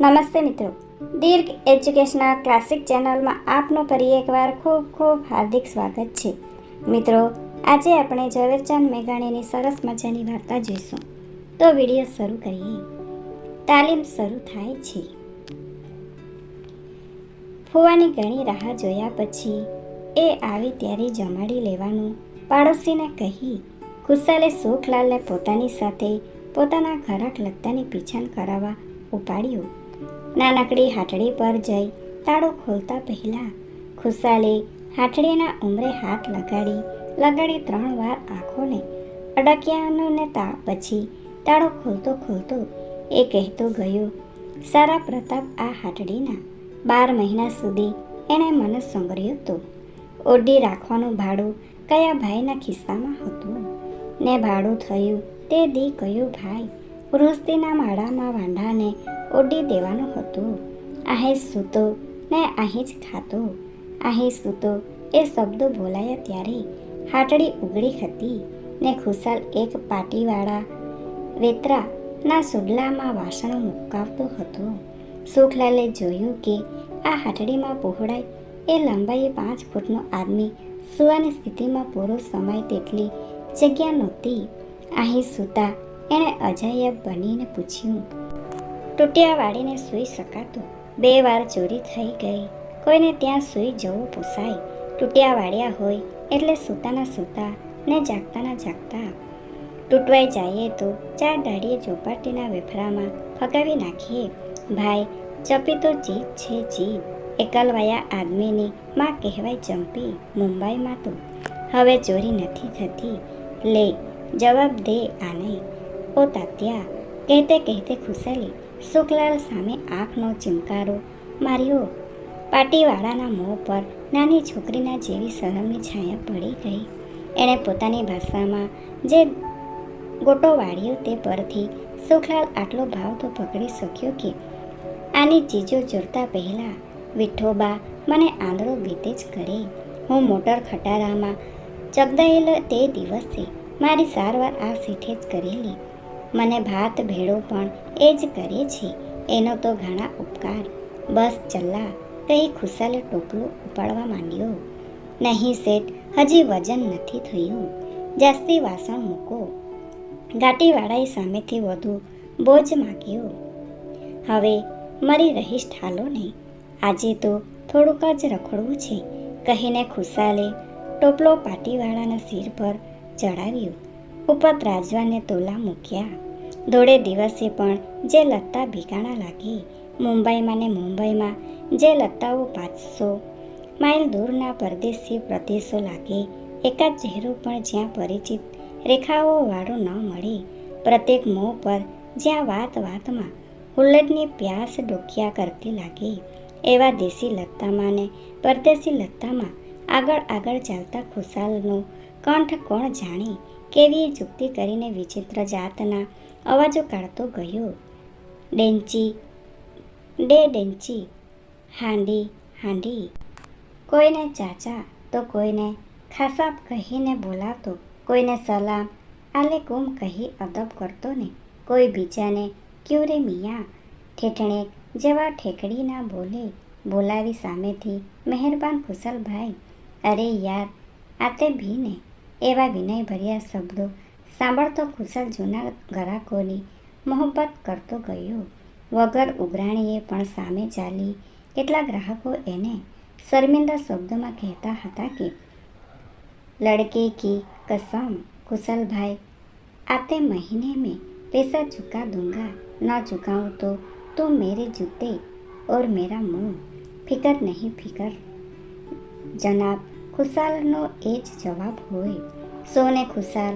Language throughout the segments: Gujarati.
નમસ્તે મિત્રો. દીર્ઘ એજ્યુકેશનલ ક્લાસિક ચેનલમાં આપનું ફરી એકવાર ખૂબ ખૂબ હાર્દિક સ્વાગત છે. મિત્રો, આજે આપણે ઝવેરચંદ મેઘાણીની સરસ મજાની વાર્તા જોઈશું. તો વીડિયો શરૂ કરીએ. તાલીમ શરૂ થાય છે. ફુવાની ઘણી રાહ જોયા પછી એ આવી ત્યારે જમાડી લેવાનું પાડોશીને કહી, ખુશાલે સુખલાલને પોતાની સાથે પોતાના ઘરાક લગતાની પીછાણ કરાવવા ઉપાડ્યો. નાનકડી હાટડી પર જઈ તાળું ખોલતા પહેલાં ખુશાલે હાટડીના ઉમરે હાથ લગાડી લગાડી ત્રણ વાર આંખોને અડક્યાનો ને તા પછી તાળો ખોલતો ખોલતો એ કહેતો ગયો, સારા પ્રતાપ, આ હાટડીના બાર મહિના સુધી એણે મને સંભળ્યું હતો ઓરડી રાખવાનું ભાડું કયા ભાઈના ખિસ્સામાં હતું? ને ભાડું થયું તે દી કયું ભાઈ વૃષ્ટિના માળામાં વાંઢાને ઓડી દેવાનું હતું. અહીં સૂતો, ને અહીં જ ખાતો. અહીં સૂતો, એ શબ્દો બોલાયા ત્યારે હાટડી ઉગડી હતી ને ખુશાલ એક પાટીવાળા વેતરાના સુડલામાં વાસણો મુકાવતો હતો. સુખલાલે જોયું કે આ હાટડીમાં પહોળાઈ એ લંબાઈ પાંચ ફૂટનો આદમી સુવાની સ્થિતિમાં પૂરો સમય તેટલી જગ્યા નહોતી. અહીં સૂતા એણે અજાયબ બનીને પૂછ્યું, તૂટ્યા વાળીને સૂઈ શકાતું? બે વાર ચોરી થઈ ગઈ. કોઈને ત્યાં સૂઈ જવું પોસાય. તૂટ્યા વાળ્યા હોય એટલે સૂતાના સૂતા ને જાગતાના જાગતા. તૂટવાઈ જઈએ તો ચાર દાડીએ ચોપાટીના વેફરામાં ફગાવી નાખીએ. ભાઈ, ચપી તો જીત છે જીત. એકલવાયા આદમીની માં કહેવાય ચંપી, મુંબઈમાં તો. હવે ચોરી નથી થતી. લે, જવાબ દે આને. ઓ તાત્યા, કહેતે કહેતે ખુશેલી શુક્લાલ સામે આંખનો ચિમકારો માર્યો. પાટીવાળાના મોં પર નાની છોકરીના જેવી શરમની છાયા પડી ગઈ. એણે પોતાની ભાષામાં જે ગોટો વાળ્યો તે પરથી સુખલાલ આટલો ભાવ તો પકડી શક્યો કે આની ચીજો જોડતા પહેલાં વિઠ્ઠોબા મને આંધળો બીતે જ કરે. હું મોટર ખટારામાં ચગદાયેલો તે દિવસે મારી સારવાર આ સીઠે જ કરેલી. મને ભાત, ભેળો પણ એ જ કરે છે. એનો તો ઘણા ઉપકાર. બસ ચલ્લા. કહી ખુશાલે ટોપલું ઉપાડવા માંડ્યો. નહીં શેઠ, હજી વજન નથી થયું. જાસ્તી વાસણ મૂકો. ઘાટીવાળાએ સામેથી વધુ બોજ માગ્યો. હવે મારી રહીશ ઠાલો નહીં. આજે તો થોડુંક જ રખડવું છે. કહીને ખુશાલે ટોપલો પાટીવાળાના શિર પર ચડાવ્યો. ઉપર રાજવાને તોલા મૂક્યા. દોડે દિવસે પણ જે લત્તા ભીગાણા લાગી, મુંબઈમાં ને મુંબઈમાં જે લત્તાઓ પાંચસો માઇલ દૂરના પરદેશી પ્રદેશો લાગે, એકાદ ચહેરો પણ જ્યાં પરિચિત રેખાઓ વાળો ન મળે, પ્રત્યેક મોં પર જ્યાં વાત વાતમાં હુલ્લડની પ્યાસ ડોકિયા કરતી લાગી, એવા દેશી લત્તામાં ને પરદેશી લત્તામાં આગળ આગળ ચાલતા ખુશાલનું કંઠ કોણ જાણે કેવી યુક્તિ કરીને વિચિત્ર જાતના અવાજો કાઢતો ગયો. ડેન્ચી, ડે ડેન્ચી, હાંડી હાંડી. કોઈને ચાચા તો કોઈને ખાસાબ કહીને બોલાવતો, કોઈને સલામ, આલેકુમ કહી અદબ કરતો ને કોઈ બીજાને ક્યુરે મિયા? ઠેઠણે જેવા ઠેકડીના બોલે. બોલાવી સામેથી મહેરબાન કુશલભાઈ, અરે યાર, આ તે ભીને એવા વિનયભર્યા શબ્દો સાંભળતો ખુશાલ જૂના ગ્રાહકોની મોહબ્બત કરતો ગયો વગર ઉઘરાણીએ પણ સામે ચાલી કેટલા ગ્રાહકો એને શર્મિંદા શબ્દોમાં કહેતા હતા કે लड़के की कसम कुशल भाई आते महीने में पैसा चुका दूंगा ना चुकाऊं तो तुम मेरे जूते और मेरा मुंह फिकर नहीं फिकर જનાબ ખુશાલનો એ જ જવાબ હોય. સોને ખુશાલ,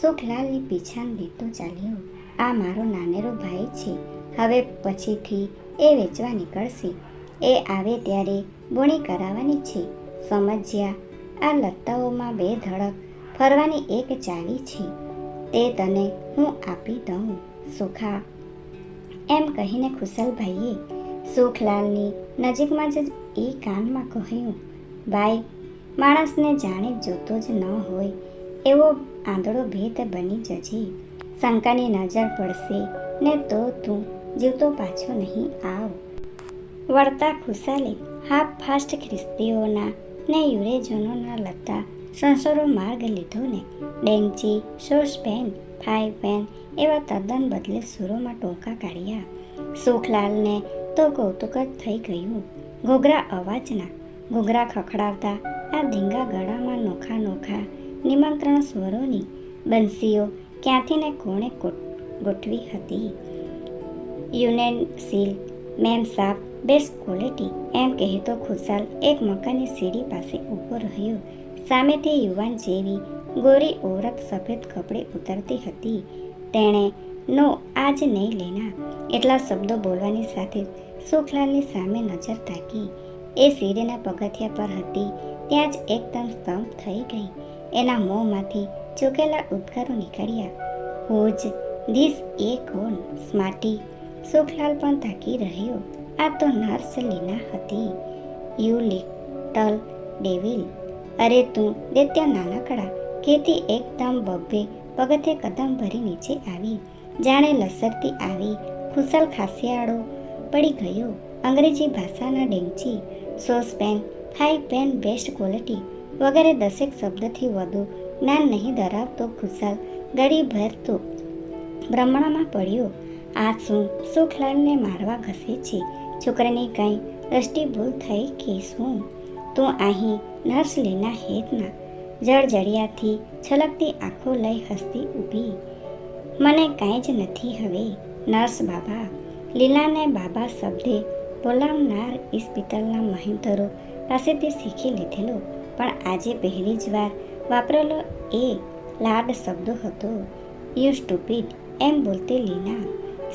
સુખલાલની પીછાન લેતો ચાલ્યો. આ મારો નાનેરો ભાઈ છે. હવે પછીથી એ વેચવા નીકળશે. એ આવે ત્યારે બોણી કરાવવાની છે. સમજ્યા, આ લત્તાઓમાં બે ધડક ફરવાની એક ચાવી છે. તે તને હું આપી દઉં. સુખા. એમ કહીને ખુશાલભાઈએ સુખલાલની નજીકમાં જ એ કાનમાં કહ્યું ભાઈ, માણસને જાણે જોતો જ ન હોય, એવો આંધળો ભેદ બની જજે. શંકાની નજર પડશે, ને તો તું જીવતો પાછો નહીં આવ. વળતા ખુશાલે હાફ ફાસ્ટ ખ્રિસ્તીઓના ને યુરેજનોના લતા સંસરો માર્ગ લીધો ને. ડેન્ચી સોસપેન ફાઈ પેન એવા તદ્દન બદલે સુરોમાં ટોંકા કાઢ્યા. સુખલાલને તો કૌતુક જ થઈ ગયું. ઘોઘરા અવાજના ઘોઘરા ખખડાવતા, આ ધીંગા ગળામાં નોખા નોખા નિમંત્રણ સ્વરોની બંસીઓ ક્યાંથી ને કોણે ગોઠવી હતી? યુનેન સીલ, મેમ સાપ બેસ્ટ ક્વોલિટી એમ કહેતો ખુશાલ એક મકાનની સીડી પાસે ઊભો રહ્યો. સામેથી યુવાન જેવી ગોરી ઓરત સફેદ કપડે ઉતરતી હતી. તેણે, નો, આજ નહીં લેના. એટલા શબ્દો બોલવાની સાથે સુખલાલની સામે નજર તાકી. એ સીડીના પગથિયા પર હતી. ત્યાં જ એકદમ સ્તંભ થઈ ગઈ. એના મોંમાંથી ચૂકેલા ઉદ્ગારો નીકળ્યા. હોજ, ધીસ એ કોણ? સ્માટી. સુખલાલ પણ તાકી રહ્યો. આ તો નર્સ લીના હતી. You little devil. અરે તું, દેત્ય નાનકડા. કેથી એકદમ બબ્બે પગથે કદમ ભરી નીચે આવી. જાણે લસરતી આવી. ખુશલ ખાસિયાળો પડી ગયો. અંગ્રેજી ભાષાના ડેંચી સોસ પેન હાઈ પેન બેસ્ટ ક્વોલિટી વગેરે દસેક શબ્દથી વધુ જ્ઞાન નહીં ધરાવતો ખુશાલ ગળી ભરતો ભ્રમણમાં પડ્યો. આ શું? સુખલાલને મારવા ઘસે છે. છોકરાની કંઈ દ્રષ્ટિ ભૂલ થઈ કે શું? તું અહીં નર્સ લીના હેતના જળજળિયાથી છલકતી આંખો લઈ હસતી ઊભી. મને કાંઈ જ નથી હવે. નર્સ બાબા. લીલાને બાબા શબ્દે બોલાવનાર ઇસ્પિતલના મહેન્તરો પાસેથી શીખી લીધેલો, પણ આજે પહેલી જ વાર વાપરેલો એ લાડ શબ્દો હતો યુ સ્ટુપિડ એમ બોલતી લીના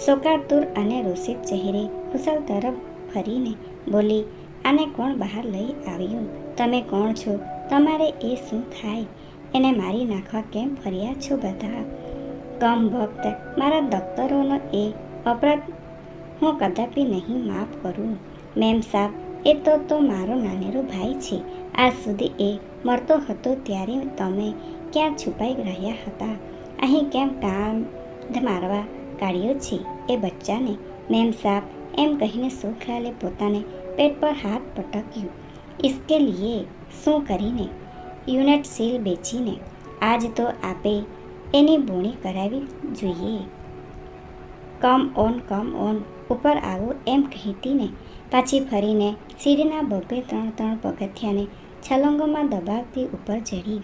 શોકાતુર અને રોષિત ચહેરે ખુશાલ તરફ ફરીને બોલી, આને કોણ બહાર લઈ આવ્યું? તમે કોણ છો? તમારે એ શું થાય? એને મારી નાખવા કેમ ફર્યા છો બધા? કમ ભક્ત, મારા દફતરોનો એ અપરાધ હું કદાપી નહીં માફ કરું. મેમ સાહેબ એ તો તો મારો નાનેરો ભાઈ છે. આજ સુધી એ મરતો હતો ત્યારે તમે ક્યાં છુપાઈ રહ્યા હતા? અહીં કેમ કામ મારવા કાઢ્યો છે? એ બચ્ચાને? મેમ સાહેબ એમ કહીને સુખલાલે પોતાને પેટ પર હાથ પટક્યું. ઇસકે લીએ શું કરીને? યુનિટ સીલ બેચીને. આજ તો આપે એની બોણી કરાવી જોઈએ. કમ ઓન કમ ઓન ઉપર આવો એમ કહેતીને પાછી ફરીને સીડીના બબે ત્રણ ત્રણ પગથિયાને છલંગોમાં દબાવતી ઉપર ચડી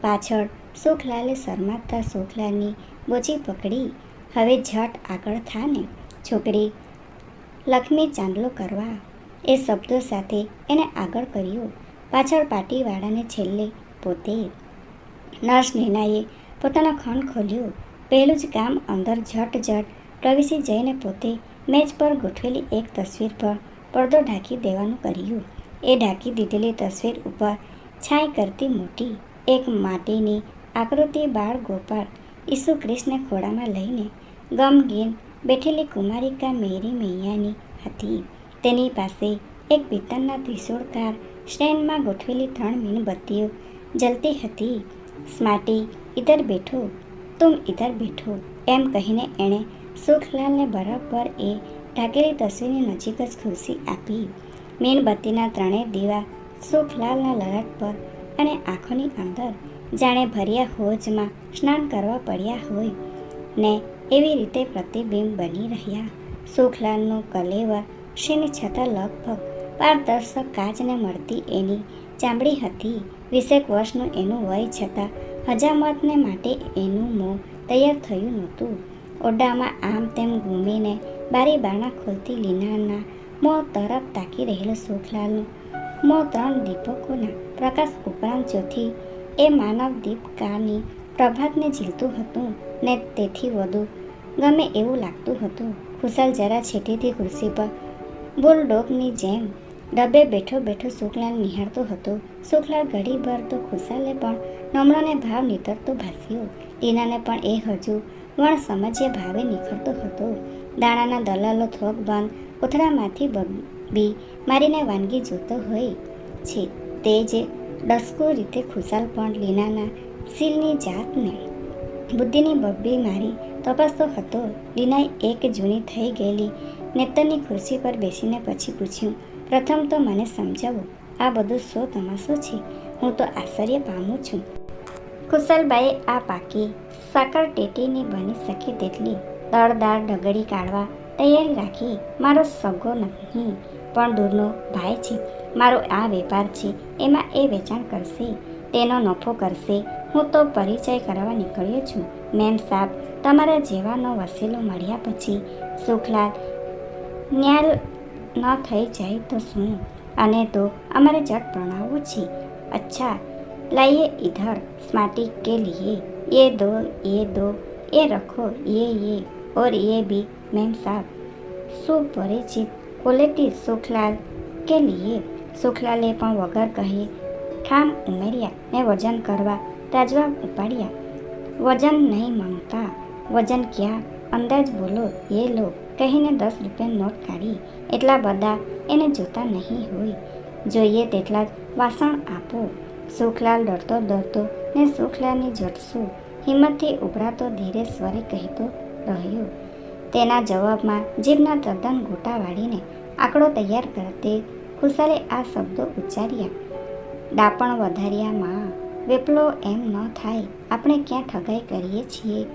પાછળ સુખલાલે શરમાતા સુખલાલની બોચી પકડી. હવે ઝટ આગળ થાને. છોકરી લક્ષ્મી ચાંદલો કરવા. એ શબ્દો સાથે એને આગળ કર્યો. પાછળ પાટીવાળાને છેલ્લે પોતે નર્સ નીનાએ પોતાનો ખંડ ખોલ્યો. પહેલું જ કામ અંદર ઝટ ઝટ પ્રવેશી જઈને પોતે મેજ પર ગોઠવેલી એક તસવીર પર પડદો ઢાંકી દેવાનું કર્યું. એ ઢાંકી દીધેલી તસવીર ઉપર છાંય કરતી મોટી, એક માટીની આકૃતિ બાળ ગોપાળ ઈસુ કૃષ્ણ ખોળામાં લઈને ગમગીન બેઠેલી કુમારિકા મેરી મૈયાની હતી. તેની પાસે એક પિત્તળના ત્રિશુળકાર સ્ટેન્ડમાં ગોઠવેલી ત્રણ મીણબત્તીઓ જલતી હતી. સ્માટી ઇધર બેઠો, તુમ ઇધર બેઠો, એમ કહીને એણે સુખલાલને બરાબર એ ઢાકેલી તસવીરની નજીક જ ખુરશી આપી. મીણબત્તીના ત્રણેય દીવા સુખલાલના લલાટ પર અને આંખોની અંદર જાણે ભર્યા હોજમાં સ્નાન કરવા પડ્યા હોય ને એવી રીતે પ્રતિબિંબ બની રહ્યા. સુખલાલનું કલેવર શીની છતાં લગભગ પારદર્શક કાચને મળતી એની ચામડી હતી. વીસેક વર્ષનું એનું વય છતાં હજામતને માટે એનું મોં તૈયાર થયું નહોતું. ઓરડામાં આમ તેમ ઘૂમીને બારી બારણા ખોલતી લીનાના મોં તરફ તાકી રહેલો સુખલાલનું. મોં ત્રણ દીપકોના પ્રકાશ ઉપરાંત જોથી એ માનવ દીપકાની પ્રભાતને ઝીલતું હતું ને તેથી વધુ. ગમે એવું લાગતું હતું, ખુશાલ જરા છેટીથી ખુરશી પર બુલડોગની જેમ ડબે બેઠો બેઠો સુખલાલ નિહાળતો હતો. સુખલાલ ઘડીભર તો ખુશાલે પણ નમ્રને ભાવ નીતરતો ભાસ્યો. ટીનાને પણ એ હજુ વણ સમજ્ય ભાવે નીકળતો હતો. દાણાના દલાલો થોક બંધ કોથળામાંથી બબી મારીને વાનગી જોતો હોય છે. તે જે ડસ્કો રીતે ખુશાલ પણ લીનાના સીલની જાતને. બુદ્ધિની બબ્બી મારી તપાસતો હતો. લીનાએ એક જૂની થઈ ગયેલી નેતરની ખુરશી પર બેસીને પછી પૂછ્યું, પ્રથમ તો મને સમજાવો, આ બધું શો તમાશો છે? હું તો આશ્ચર્ય પામું છું. કુશલબાઈએ આ પાકી સાકર ટેટીની બની શકે તેટલી દળદાર ડગડી કાઢવા તૈયારી રાખી. મારો સગો નહીં, પણ દૂરનો ભાઈ છે. મારો આ વેપાર છે, એમાં એ વેચાણ કરશે, તેનો નફો કરશે. હું તો પરિચય કરવા નીકળ્યો છું. મેમ સાહેબ તમારા જેવાનો વસીલો મળ્યા પછી સુખલાલ, ન્યાલ ન થઈ જાય તો શું? અને તો અમારે જટ પ્રણાવવું છે. અચ્છા, લઈએ ઇધર સ્માટી કે લઈએ ये दो ये दो ये रखो ये ये और ये भी मैम साहब સુપરિચિત ક્વોલિટી સુખલાલ કે લીએ સુખલાલે પણ વગર કહી ઠામ ઉમેર્યા ને વજન કરવા તાજવા ઉપાડ્યા વજન નહીં માંગતા વજન ક્યાં અંદાજ બોલો એ લો કહીને દસ રૂપિયા નોટ કાઢી એટલા બધા એને જોતા નહીં હોય જોઈએ તેટલા જ વાસણ આપો સુખલાલ ડરતો ડરતો ને સુખલાલની જટસું હિંમતથી ઉભરાતો ધીરે સ્વરે કહેતો રહ્યો. તેના જવાબમાં જીભના તદ્દન ગોટા વાળીને આંકડો તૈયાર કરતે ખુશાલે આ શબ્દો ઉચ્ચાર્યા. ડાપણ વધાર્યામાં વેપલો એમ ન થાય, આપણે ક્યાં ઠગાઈ કરીએ છીએ?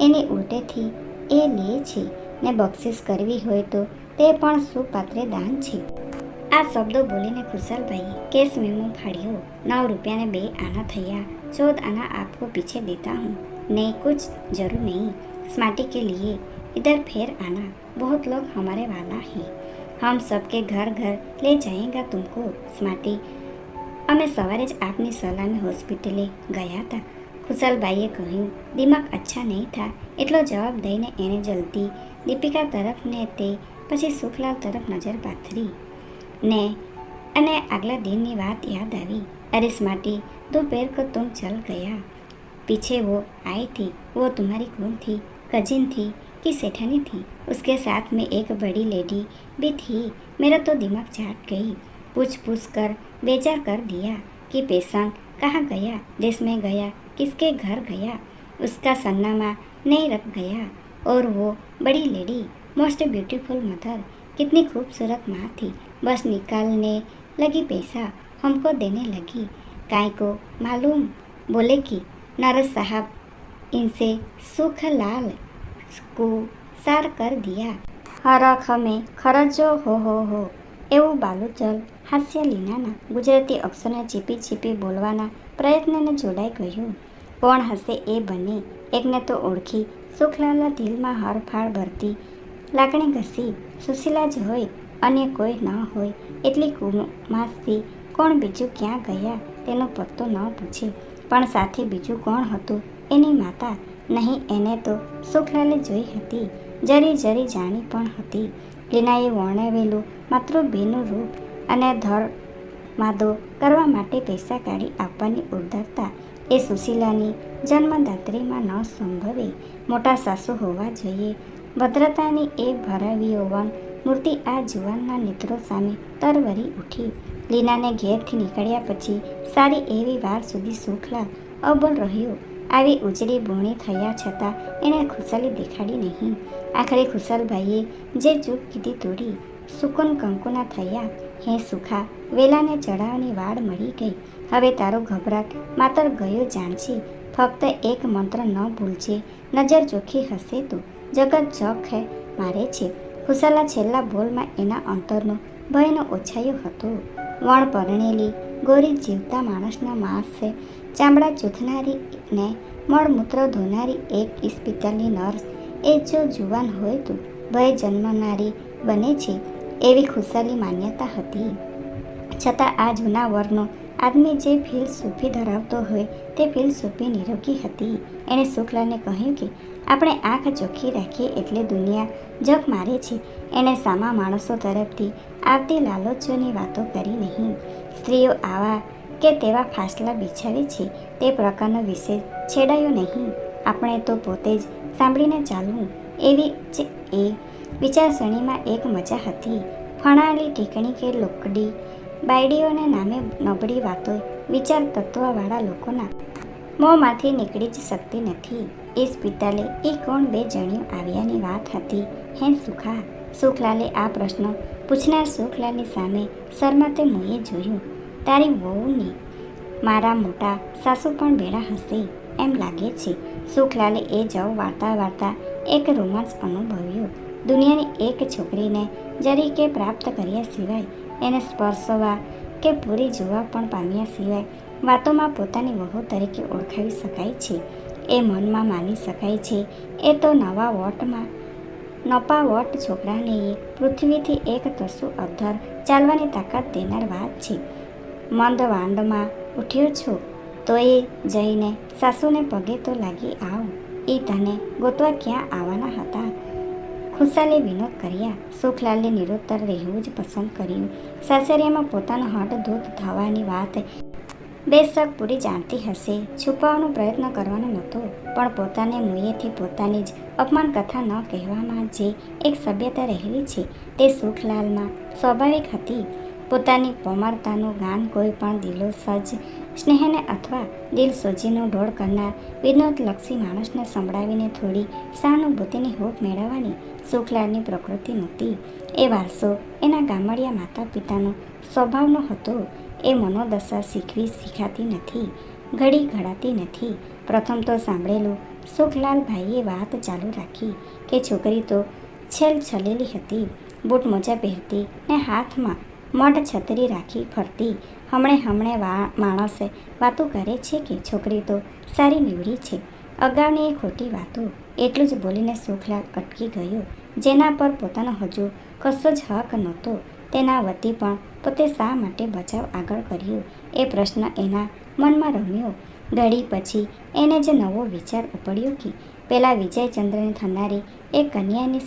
એની ઉલટેથી એ લે છે ને બક્ષિસ કરવી હોય તો તે પણ સુપાત્રે દાન છે. આ શબ્દો બોલીને ખુશાલભાઈએ કેસ મેમો ફાડ્યો નવ રૂપિયાને બે આના થયા ચૌદ આના આપકો પીછે દેતા હું नहीं कुछ जरूर नहीं स्मार्टी के लिए इधर फिर आना बहुत लोग हमारे वाला हैं हम सबके घर घर ले जाएंगे तुमको स्मार्टी અમે સવારે જ આપની સલામી હોસ્પિટલે ગયા હતા ખુશાલબાઈએ કહ્યું દિમાગ અચ્છા નહીં થા એટલો જવાબ દઈને એણે જલ્દી દીપિકા તરફ ને તે પછી સુખલાલ તરફ નજર પાથરી ને અને આગલા દિનની વાત યાદ આવી અરે સ્માર્ટી दोपहर को तुम चल गया पीछे वो आई थी वो तुम्हारी कौन थी कजिन थी कि सेठानी थी उसके साथ में एक बड़ी लेडी भी थी मेरा तो दिमाग चाट गई पूछ पूछ कर बेजार कर दिया कि पेशेंट कहाँ गया देश में गया किसके घर गया उसका सन्नामा नहीं रख गया और वो बड़ी लेडी मोस्ट ब्यूटीफुल मदर कितनी खूबसूरत माँ थी बस निकालने लगी पैसा हमको देने लगी काय को मालूम बोले कि नरस साहब इनसे सुखलाल को सार कर दिया હરખ અમે ખરજો હો હો હો એવું બાલુચલ હાસ્ય લીનાના ગુજરાતી અક્ષરને ચીપી ચીપી બોલવાના પ્રયત્નને જોડાઈ ગયું કોણ હશે એ બને એકને તો ઓળખી સુખલાલના દિલમાં હરફાળ ભરતી લાગણી ઘસી સુશીલા જ હોય અન્ય કોઈ ન હોય એટલી કુમાસથી કોણ બીજું ક્યાં ગયા તેનો પત્તો ન પૂછે. પણ સાથે બીજું કોણ હતું એની માતા નહીં એને તો સુખલાલે જોઈ હતી. જરી જરી જાણી પણ હતી. લીનાએ વર્ણવેલું માત્ર બેનું રૂપ અને ધર માદો કરવા માટે પૈસા કાઢી આપવાની ઉદારતા એ સુશીલાની જન્મદાત્રીમાં ન સંભવે. મોટા સાસુ હોવા જોઈએ. ભદ્રતાની એ ભરાવી હોવાન મૂર્તિ આ જુવાનના નેત્રો સામે તરવરી ઉઠી. લીનાને ઘેરથી નીકળ્યા પછી સારી એવી વાર સુધી સુખલા અબોલ રહ્યો. આવી ઉજળી બૂણી થયા છતાં એણે ખુશાલી દેખાડી નહીં. આખરે ખુશાલભાઈએ જે ચૂક કીધી તોડી સુકુન કંકુના થયા. હે સુખા, વેલાને ચડાવવાની વાડ મળી ગઈ. હવે તારો ગભરાટ માત્ર ગયો જાણશે. ફક્ત એક મંત્ર ન ભૂલજે. નજર ચોખ્ખી હશે તો. જગત જખ હે મારે છે. ખુશાલા છેલ્લા બોલમાં એના અંતરનો ભયનો ઓછાયો હતો. વણ પરણેલી ગોરી જીવતા માણસના માસે ચામડા ચૂથનારી ને મળમૂત્ર ધોનારી એક ઇસ્પિટલની નર્સ એ જો જુવાન હોય તો ભય જન્મનારી બને છે એવી ખુશાલી માન્યતા હતી. છતાં આ જૂના વર્ગનો આદમી જે ફિલસૂફી ધરાવતો હોય તે ફિલસૂફી નિરોગી હતી. એણે શુક્લાને કહ્યું કે આપણે આંખ ચોખ્ખી રાખીએ એટલે દુનિયા જગ મારે છે. એણે સામા માણસો તરફથી આવતી લાલોચોની વાતો કરી નહીં. સ્ત્રીઓ આવા કે તેવા ફાસલા બિછાવે છે તે પ્રકારનો વિષય છેડાયો નહીં. આપણે તો પોતે જ સાંભળીને ચાલવું એવી જ એ વિચારસરણીમાં એક મજા હતી. ફણાલી ટીકણી કે લોકડી બાયડીઓને નામે નબળી વાતો વિચાર તત્વવાળા લોકોના મોંમાંથી નીકળી જ શકતી નથી. ઇસ્પિતાલે એ કોણ બે જણ્યું આવ્યાની વાત હતી? હે સુખા, સુખલાલે આ પ્રશ્ન પૂછનાર સુખલાલની સામે શરમાતે મોંએ જોયું. તારી વહુની મારા મોટા સાસુ પણ ભેળા હશે એમ લાગે છે. સુખલાલે એ જવ વાર્તા વાર્તા એક રોમાંચ અનુભવ્યો. દુનિયાની એક છોકરીને જરીકે પ્રાપ્ત કર્યા સિવાય એને સ્પર્શવા કે પૂરી જોવા પણ પામ્યા સિવાય વાતોમાં પોતાની વહુ તરીકે ઓળખાવી શકાય છે. એ મનમાં માની શકાય છે. એ તો નવા વોટમાં, નપા વોટ છોકરાને પૃથ્વીથી એક તસુ અધર ચાલવાની તાકાત દેનાર વાત છે. મંદ વાંડમાં ઉઠ્યો છો? તો એ જઈને સાસુને પગે તો લાગી આવ. એ તને ગોતવા ક્યાં આવવાના હતા? ખુશાલે વિનોદ કર્યા. સુખલાલે નિરુત્તર રહેવું જ પસંદ કર્યું. સાસરિયામાં પોતાનો હટ દૂધ થવાની વાત બેશક પૂરી જાણતી હશે. છુપાવવાનો પ્રયત્ન કરવાનો નહોતો, પણ પોતાને મુયેથી પોતાની જ અપમાન કથા ન કહેવામાં જે એક સભ્યતા રહેલી છે, તે સુખલાલમાં સ્વાભાવિક હતી. પોતાની પોમરતાનું ગાન કોઈ પણ દિલો સજ સ્નેહને અથવા દિલ સોજીનો ઢોળ કરનાર વિનોદલક્ષી માણસને સંભળાવીને થોડી સહાનુભૂતિની હોપ મેળવવાની સુખલાલની પ્રકૃતિ નહોતી. એ વારસો એના ગામડિયા માતા પિતાનો સ્વભાવનો હતો એ મનોદશા શીખવી શીખાતી નથી, ઘડી ઘડાતી નથી. પ્રથમ તો સાંભળેલું સુખલાલ ભાઈએ વાત ચાલુ રાખી કે છોકરી તો છેલ છલેલી હતી, બૂટ મોજા પહેરતી ને હાથમાં મઢ છતરી રાખી ફરતી. હમણે હમણે વા, માણસે વાતો કરે છે કે છોકરી તો સારી નીવડી છે. અગાઉની એ ખોટી વાતો, એટલું જ બોલીને સુખલાલ અટકી ગયો, જેના પર પોતાનો હજુ કશો જ હક નહોતો. તેના વતી પણ પોતે શા માટે બચાવ આગળ કર્યો? એ પ્રશ્ન એના મનમાં રમ્યો. ઘડી પછી એને જ નવો વિચાર ઉપડ્યો કે પેલા વિજયચંદ્રને થનારી એ કન્યાની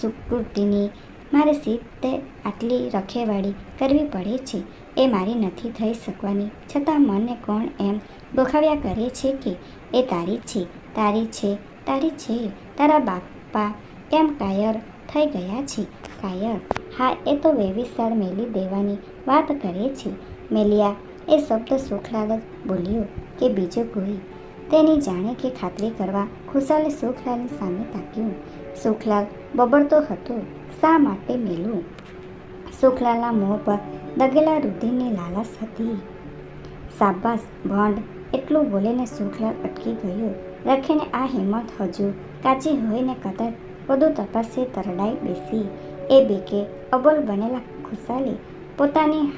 સુકૃતિની મારે સીતે આટલી રખેવાળી કરવી પડે છે. એ મારી નથી થઈ શકવાની. છતાં મને કોણ એમ દોખાવ્યા કરે છે કે એ તારી છે તારી છે તારી છે. તારા બાપા કેમ કાયર થઈ ગયા છે. કાયર હા, એ તો વેવિશાળ મેલી દેવાની વાત કરે છે. મેલિયા, એ શબ્દ સુખલાલ જ બોલ્યો કે બીજો કોઈ? તેની જાણે કે ખાતરી કરવા ખુશાલે સુખલાલની સામે તાક્યું. સુખલાલ બબડતો હતો. શા માટે મેલું? સુખલાલના મોં પર દગેલા રુધિરની લાલાશ હતી. શાબાશ, ભંડ, એટલું બોલીને સુખલાલ અટકી ગયો. રખીને આ હિંમત હજુ કાચી હોઈને કદાચ બધું તપાસે તરડાઈ બેસી. એ બેકે અબોલ બનેલા ખુશાલે પોતાની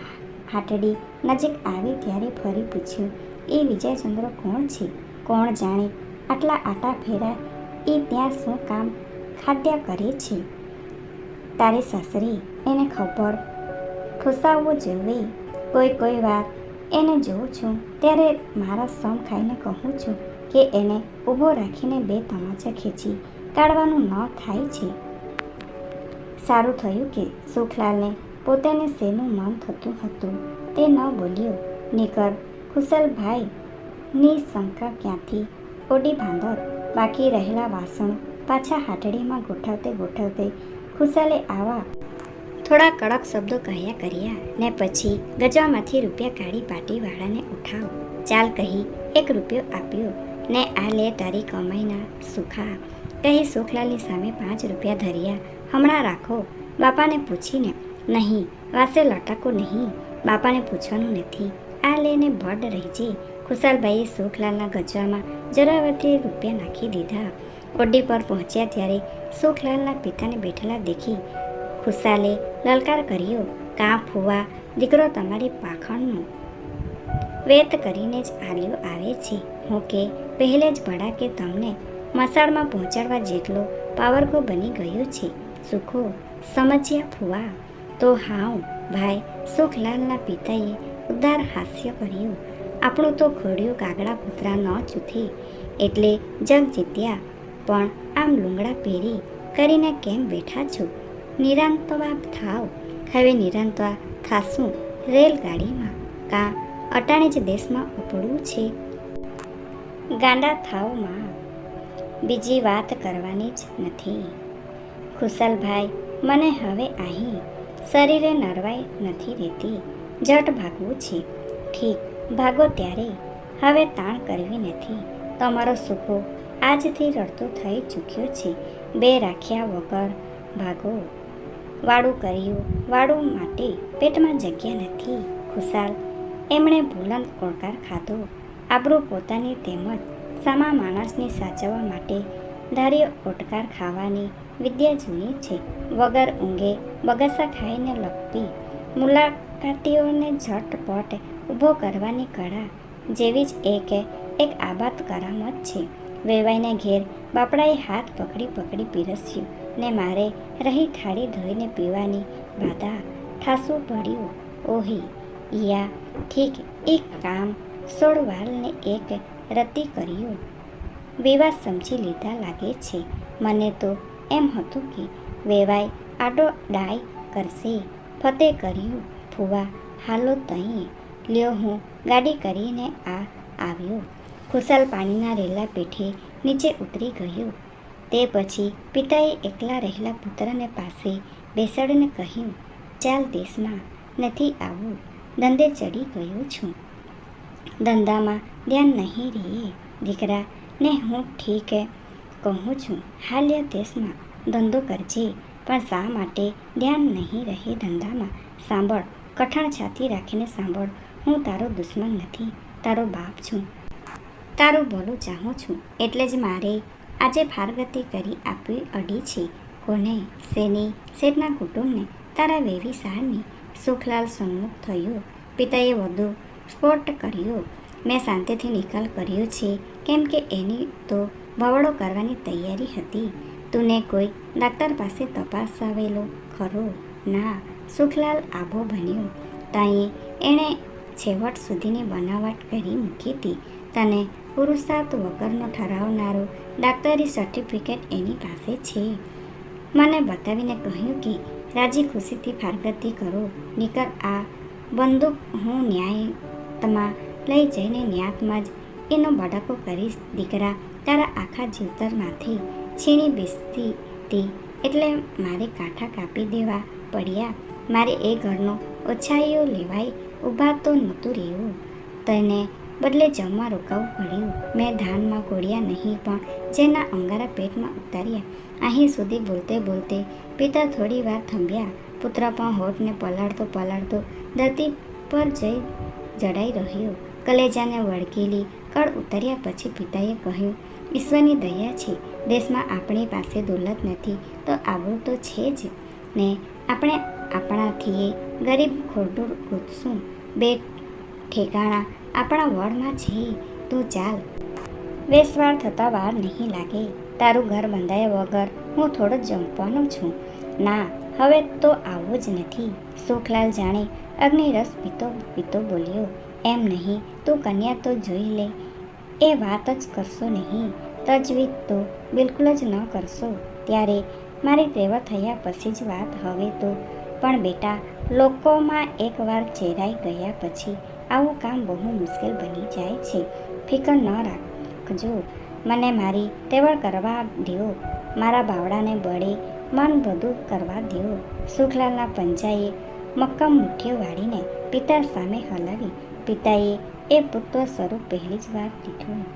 હાટડી નજીક આવી ત્યારે ફરી પૂછ્યું, એ વિજયચંદ્ર કોણ છે? કોણ જાણે આટલા આટા ફેરા? એ ત્યાં શું કામ ખાદ્યા કરે છે? તારી સાસરી એને ખબર ખુશાવવું જોઈએ. કોઈ કોઈ વાર એને જોઉં છું. ત્યારે મારા સમ ખાઈને કહું છું કે એને ઊભો રાખીને બે તમાચા ખેંચી કાઢવાનું ન થાય છે. સારું થયું કે સુખલાલને પોતાને શેનું મન થતું હતું તે ન બોલ્યો. નીકર ખુશલભાઈની શંકા ક્યાંથી? ઓડી ભાંદર, બાકી રહેલા વાસણો પાછા હાટડીમાં ગોઠવતે ગોઠવતે ખુશાલે આવા થોડા કડક શબ્દો કહ્યા કર્યા. ને પછી ગજવામાંથી રૂપિયા કાઢી પાટીવાળાને ઉઠાવ. ચાલ કહી, એક રૂપિયો આપ્યો. ને આ લે તારી કમાઈના સુખા. કહી સુખલાલની સામે પાંચ રૂપિયા ધર્યા. હમણાં રાખો. બાપાને પૂછીને, નહીં, વાસે લટકો નહીં. બાપાને પૂછવાનું નથી. આ લઈને બડ રહેજે. ખુશાલભાઈએ સુખલાલના ગજવામાં જરાવતી રૂપિયા નાખી દીધા. ઓડી પર પહોંચ્યા ત્યારે સુખલાલના પિતાને બેઠેલા દેખી ખુશાલે લલકાર કર્યો, કાં ફુવા, દીકરો તમારી પાખણનો વેત કરીને જ આલ્યો આવે છે. હું કે, પહેલે જ ભડા કે તમને મસાળમાં પહોંચાડવા જેટલો પાવરકો બની ગયો છે. સુખો સમજ્યા ફુવા તો હાઉ ભાઈ સુખલાલના પિતાએ ઉદાર હાસ્ય કર્યું આપણું તો ખોડિયું કાગડા કૂતરા ન ચૂથે એટલે જગ જીત્યા પણ આમ લુંગડા પહેરી કરીને કેમ બેઠા છો નિરાંતવા થાવ હવે નિરાંતવા થાશું રેલગાડીમાં કાં અટાણે જ દેશમાં ઉપડવું છે ગાંડા થાવમાં બીજી વાત કરવાની જ નથી ખુશાલભાઈ, મને હવે અહીં શરીરે નરવાઈ નથી રહેતી. જટ ભાગવું છે. ઠીક, ભાગો ત્યારે. હવે તાણ કરવી નથી. તમારો સુખો આજથી રડતો થઈ ચૂક્યો છે. બે રાખ્યા વગર ભાગો. વાડું કર્યું વાડું માટે પેટમાં જગ્યા નથી. ખુશાલ, એમણે બુલંદ ઓળકાર ખાધો. આબરૂ પોતાની તેમજ સામા માણસને સાચવવા માટે ધાર્યો ઓટકાર ખાવાની વિદ્યા જૂની છે. વગર ઊંઘે બગાસા ખાઈને લપતી મુલાકાતીઓને ઝટપટ ઊભો કરવાની કળા જેવી જ એક એક આબાદ કરામત છે. વેવાઈને ઘેર બાપડાએ હાથ પકડી પકડી પીરસ્યું ને મારે રહી થાળી ધોઈને પીવાની બાધા ઠાસું પડ્યું. ઓહી, ઈયા ઠીક એક કામ સોળવાલને એક રતી કર્યું. વિવાદ સમજી લીધા લાગે છે. મને તો એમ હતું કે વેવાય આડો ડાય કરશે. ફતે કર્યું. ફુવા હાલો તહીં લ્યો હું ગાડી કરીને આ આવ્યો. ખુશાલ પાણીના રેલા પેઠે નીચે ઉતરી ગયો. તે પછી પિતાએ એકલા રહેલા પુત્રને પાસે બેસાડીને કહ્યું, ચાલ દેશમાં, નથી આવું. ધંધે ચડી ગયો છું. ધંધામાં ધ્યાન નહીં રહીએ. દીકરા ને હું ઠીક કહું છું, હાલ્ય દેશમાં ધંધો કરજે. પણ શા માટે ધ્યાન નહીં રહે ધંધામાં? સાંભળ, કઠણ છાતી રાખીને સાંભળ. હું તારો દુશ્મન નથી, તારો બાપ છું. તારું બોલું ચાહું છું, એટલે જ મારે આજે ફારગતી કરી આપવી અડી છે. કોને? શેની? શેઠના કુટુંબને? તારા વેવી સારની સુખલાલ સન્મુખ થયો. પિતાએ વધુ સ્પોટ કર્યો. મેં શાંતિથી નિકાલ કર્યો છે. કેમ કે એની તો ભવડો કરવાની તૈયારી હતી. તુને કોઈ ડાક્ટર પાસે તપાસાવેલો ખરો? ના, સુખલાલ આભો બન્યો. તાઈએ એણે છેવટ સુધીની બનાવટ કરી મૂકી હતી તને પુરુષાર્થ વગરનો ઠરાવનારો ડાક્ટરી સર્ટિફિકેટ એની પાસે છે. મને બતાવીને કહ્યું કે, રાજી ખુશીથી ફારગતી કરો. નીકળ આ બંદૂક હું ન્યાયતમાં લઈ જઈને ન્યાતમાં જ એનો બડકો કરીશ. દીકરા તારા આખા જીવતરમાંથી છીણી બેસતી હતી. એટલે મારે કાંઠા કાપી દેવા પડ્યા. મારે એ ઘરનો ઓછાઈઓ લેવાય ઊભા તો નહોતું રહેવું. તને બદલે જમવા રોકાવું પડ્યું. મેં ધાનમાં ગોળ્યા નહીં, પણ જેના અંગારા પેટમાં ઉતાર્યા. અહીં સુધી બોલતે બોલતે પિતા થોડી વાર થંભ્યા. પુત્ર પણ હોઠને પલાળતો પલાળતો ધરતી પર જઈ જડાઈ રહ્યો. કલેજાને વળગેલી કળ ઉતર્યા પછી પિતાએ કહ્યું ઈશ્વરની દયા છે. દેશમાં આપણી પાસે દોલત નથી, તો આવું તો છે જ. ને આપણે આપણાથી ગરીબ ખોટું ગોતશું બે ઠેકાણા આપણા વડમાં છે. તું ચાલ. વેસવાળ થતાં વાર નહીં લાગે. તારું ઘર બંધાયા વગર હું થોડો જંપવાનો છું. ના, હવે તો આવું જ નથી. સુખલાલ જાણે અગ્નિરસ પીતો પીતો બોલ્યો, એમ નહીં, તું કન્યા તો જોઈ લે. એ વાત જ કરશો નહીં. તજવીજ તો બિલકુલ જ ન કરશો. ત્યારે મારી તેવા થયા પછી જ વાત હવે તો. પણ બેટા, લોકોમાં એકવાર ચેરાઈ ગયા પછી આવું કામ બહુ મુશ્કેલ બની જાય છે. ફિકર ન રાખજો. મને મારી તેવડ કરવા દો મારા બાવડાને બળે મન બધું કરવા દો સુખલાલના પંજાએ મક્કમ મુઠ્ઠીઓ વાળીને પિતા સામે હલાવી. પિતાએ એ પુત્ર સ્વરૂપ પહેલી જ વાર દીઠું